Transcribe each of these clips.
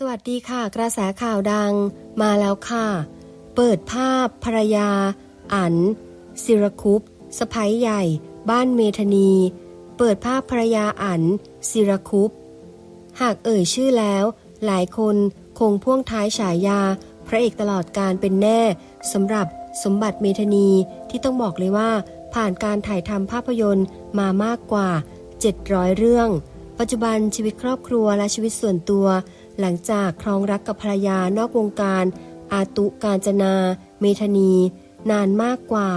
สวัสดีค่ะ กระแสข่าวดังมาแล้วค่ะ เปิดภาพภรรยา อันศิรคุปสะพ้ยใหญ่ บ้านเมธานี เปิดภาพภรรยาอันศิรคุป หากเอ่ยชื่อแล้ว หลายคนคงพ่วงท้ายฉายา พระเอกตลอดการเป็นแน่สำหรับสมบัติเมธานีที่ต้องบอกเลยว่า ผ่านการถ่ายทำภาพยนตร์มามากกว่า 700 เรื่อง ปัจจุบันชีวิตครอบครัวและชีวิตส่วนตัว หลังจากครองรักกับภรรยานอกวงการ อาตุการจนา เมธานี นานมากกว่า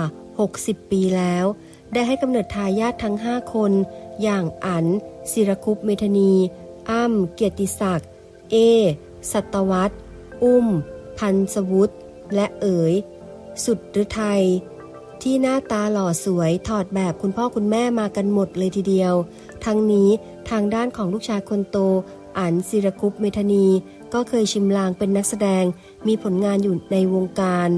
60 ปีแล้ว ได้ให้กำเนิดทายาททั้ง 5 คน อย่างอันศิรคุปเมธานี อ้ำเกียรติศักดิ์เอ สัตวัตอุ้ม พันสวุฒิและเอ๋ย สุดฤทัยที่หน้าตาหล่อสวยถอดแบบคุณพ่อคุณแม่มากันหมดเลยทีเดียว ทั้งนี้ทางด้านของลูกชายคนโต อันศิรคุปเมธานีก็เคยชิมลางเป็นนักแสดงมีผลงานอยู่ในวงการ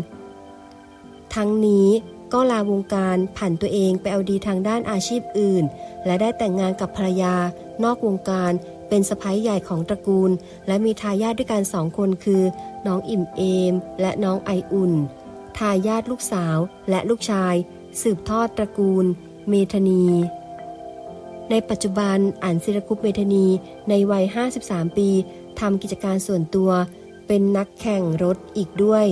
ทั้งนี้ก็ลาวงการผันตัวเองไปเอาดีทางด้านอาชีพอื่น และได้แต่งงานกับภรรยา นอกวงการเป็นสะพ้ยใหญ่ของตระกูล และมีทายาทด้วยกันสองคนคือ น้องอิ่มเอม และน้องไออุ่น ทายาทลูกสาวและลูกชาย สืบทอดตระกูล เมธานี ในปัจจุบันอ่านศิรคุปเมธานีในวัย 53 ปีทำกิจการส่วนตัว เป็นนักแข่งรถอีกด้วย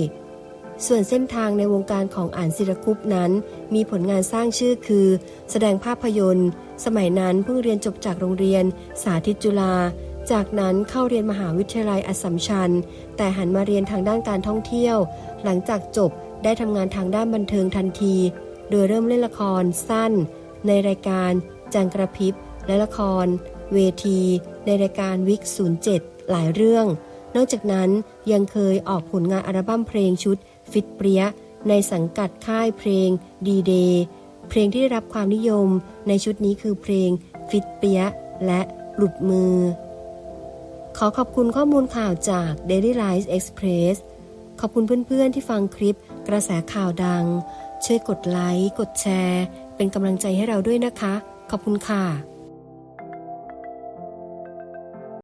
ส่วนเส้นทางในวงการของอ่านศิรคุปนั้น มีผลงานสร้างชื่อคือ แสดงภาพยนตร์ สมัยนั้นเพิ่งเรียนจบจากโรงเรียน สาธิตจุฬาจากนั้นเข้าเรียนมหาวิทยาลัยอัสสัมชัญ แต่หันมาเรียนทางด้านการท่องเที่ยว หลังจากจบได้ทำงานทางด้านบันเทิงทันที โดยเริ่มเล่นละครสั้น ในรายการ จังกระพริบ และละคร เวที ในรายการวิก 07 หลายเรื่อง นอกจากนั้นยังเคยออกผลงานอัลบั้มเพลงชุด ฟิตเปรียในสังกัดค่ายเพลงดีเดย์เพลงที่ได้รับความนิยมในชุดนี้คือเพลงฟิตเปียและหลุดมือ ขอขอบคุณข้อมูลข่าวจาก Daily Rise Express ขอบคุณเพื่อนๆที่ฟังคลิปกระแสข่าวดัง ช่วยกดไลค์ กดแชร์ เป็นกำลังใจให้เราด้วยนะคะ ขอบคุณค่ะ